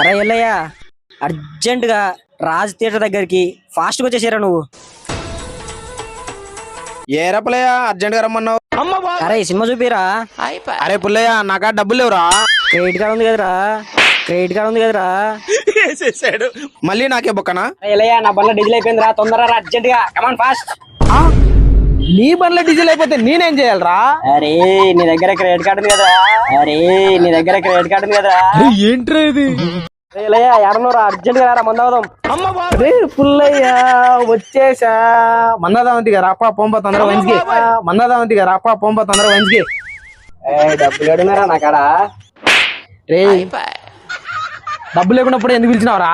అరే ఎల్లయ్య అర్జెంటుగా రాజ్ థియేటర్ దగ్గరికి ఫాస్ట్గా వచ్చేసారా నువ్వు. ఏరా పుల్లయ్య అర్జెంట్గా రమ్మన్నావు. అరే ఈ సినిమా చూపిరా. అరే పుల్లయ్య నాకా డబ్బులు లేవురా. క్రెడిట్ కార్డ్ ఉంది కదరా. క్రెడిట్ కార్డ్ ఉంది కదరా. మళ్ళీ నాకే బొక్కనా? అరే ఎల్లయ్య నా బండ్లో డీజిల్ అయిపోయిందిరా. తొందరగా అర్జెంటుగా. కమాన్ ఫాస్ట్ ఆ? నీ బండ్లో డీజిల్ అయిపోతే నేనేం చేయాలరా? అరే నీ దగ్గర క్రెడిట్ కార్డు ఉంది కదరా. అరే నీ దగ్గర క్రెడిట్ కార్డు ఉంది కదరా. ఏంట్రా ఇది? ఎడనోరా అర్జెంటుగా రా మందవదాం అరే పుల్లయ్య వచ్చేసా. మందాదావంతి గారు అప్ప పొంప తొందర వంచికి మందాదావంతి గారు అప్ప పొంప తొందర వంచికి ఏ డబ్బులు ఏడున్నారా నా కాడ? రే డబ్బు లేకున్నప్పుడు ఎందుకు పిలిచినావురా?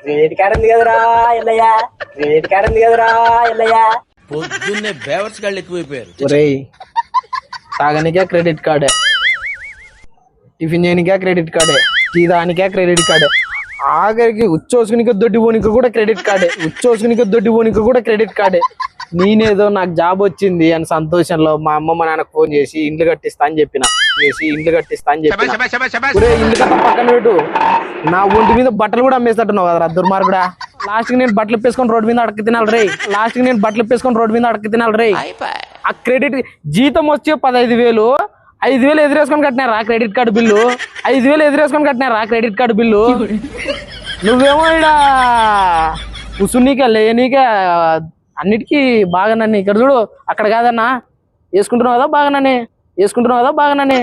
క్రెడిట్ కార్డు ఉంది కదరా ఎల్లయ్య. క్రెడిట్ కార్డు ఉంది కదరా ఎల్లయ్య. పొద్దున్నే బేవర్స్ గాళ్ళు ఎక్కువైపోయారు. ఒరేయ్ తాగనికే క్రెడిట్ కార్డే. టిఫిన్ చేయనికే క్రెడిట్ కార్డే. టీ దానికే క్రెడిట్ కార్డే. ఆఖరికి ఉచ్చోసుకునిక దొడ్డి పోనిక కూడా క్రెడిట్ కార్డే. ఉచ్చోసుకునిక దొడ్డి పోనిక కూడా క్రెడిట్ కార్డే. నేనేదో నాకు జాబ్ వచ్చింది అని సంతోషంలో మా అమ్మ మా నాన్నకు ఫోన్ చేసి ఇండ్లు కట్టిస్తా అని చెప్పిన. చేసి ఇండ్లు కట్టిస్తా అని చెప్పిన. ఒరేయ్, ఇండ్లు కట్ట పక్కన పెట్టు. నా ఒంటి మీద బట్టలు కూడా అమ్మేస్తట్టున్నావు కదరా దుర్మార్గుడా. లాస్ట్కి నేను బట్టలు వేసుకొని రోడ్డు మీద అడక తినాలి రే లాస్ట్కి నేను బట్టలు వేసుకొని రోడ్డు మీద అడక తినాలి రే ఆ క్రెడిట్ జీతం వచ్చి పదహైదు వేలు ఐదు వేలు ఎదురేసుకొని కట్టినారా క్రెడిట్ కార్డు బిల్లు? ఐదు వేలు ఎదురేసుకొని కట్టినారా క్రెడిట్ కార్డు బిల్లు? నువ్వేమో ఇడా కుసునీక లేనీక అన్నిటికీ బాగా నన్ను ఇక్కడ చూడు అక్కడ కాదన్నా. వేసుకుంటున్నావు కదా బాగా నన్ను వేసుకుంటున్నావు కదా బాగా నన్ను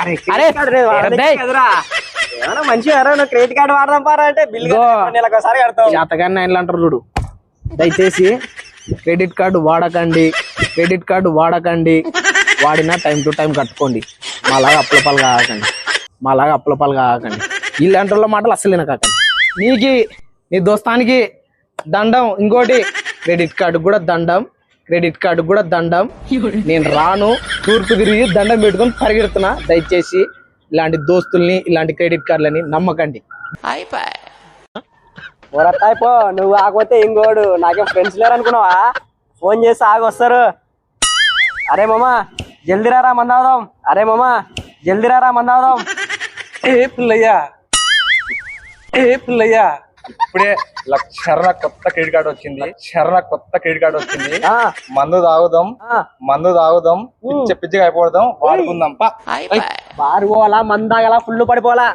అరే అరే, మంచిగా క్రెడిట్ కార్డు వాడదాం పారా అంటే బిల్ ఇదిగో. నెలకు ఒకసారి కడతావు జాతకాన్ని ఆయన అంటారు చూడు. దయచేసి క్రెడిట్ కార్డు వాడకండి. క్రెడిట్ కార్డు వాడకండి. వాడినా టైం టు టైం కట్టుకోండి. మాలాగా అప్పులపాలు కాకండి. మాలాగా అప్పులపాలు కాకండి. ఇలాంటి వాళ్ళ మాటలు అస్సలు వినకాకండి. నీకి నీ దోస్తానికి దండం. ఇంకోటి క్రెడిట్ కార్డు కూడా దండం. క్రెడిట్ కార్డు కూడా దండం. నేను రాను. తూర్పు తిరిగి దండం పెట్టుకొని పరిగెడుతున్నా. దయచేసి ఇలాంటి దోస్తుల్ని ఇలాంటి క్రెడిట్ కార్డులని నమ్మకండి. పో నువ్వు ఆకపోతే ఇంకోడు. నాకేం ఫ్రెండ్స్ లేరు అనుకున్నావా ఫోన్ చేసి ఆగి వస్తారు అరే మామా జల్దీ రారా మందావదాం. అరే మామా జల్దీ రారా మందావదాం. ఏ పిల్లయ్యా? ఏ పిల్లయ్యా? ఇప్పుడే లక్షర కొత్త క్రెడిట్ కార్డు వచ్చింది. శరణ కొత్త క్రెడిట్ కార్డు వచ్చింది. ఆ, మందు తాగుదాం. ఆ. మందు తాగుదాం. పిచ్చ పిచ్చిగా అయిపోదాం. వాడుకుందాం. పా. బారు పోవాలా మందాగలా ఫుల్ పడిపోవాలా?